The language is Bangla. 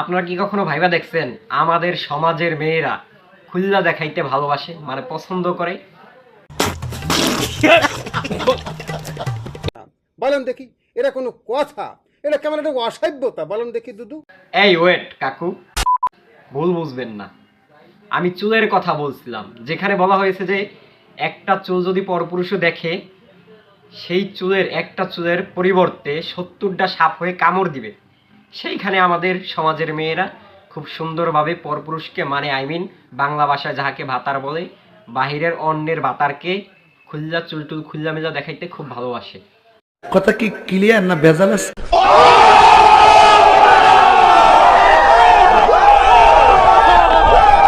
আপনারা কি কখনো ভাইবা দেখছেন? আমাদের সমাজের মেয়েরা খুল্লা দেখাইতে ভালোবাসে মানে পছন্দ করে। বলেন দেখি এটা কোনো কথা? এটা কেমন একটা অসভ্যতা? বলেন দেখি দুদু। এই ওয়েট কাকু। ভুল বুঝবেন না। আমি চুলের কথা বলছিলাম। যেখানে বলা হয়েছে যে একটা চুল যদি পরপুরুষও দেখে সেই চুলের একটা চুলের পরিবর্তে সত্তরটা সাপ হয়ে কামড় দিবে। সেইখানে আমাদের সমাজের মেয়েরা খুব সুন্দরভাবে পরপুরুষকে মানে আই মিন বাংলা ভাষায় যাহাকে ভাতার বলে, বাহিরের অন্যের ভাতারকে খুল্লা চুলটুল খুল্লা মেজা দেখাইতে খুব ভালোবাসে। কথা কি ক্লিয়ার না আছে?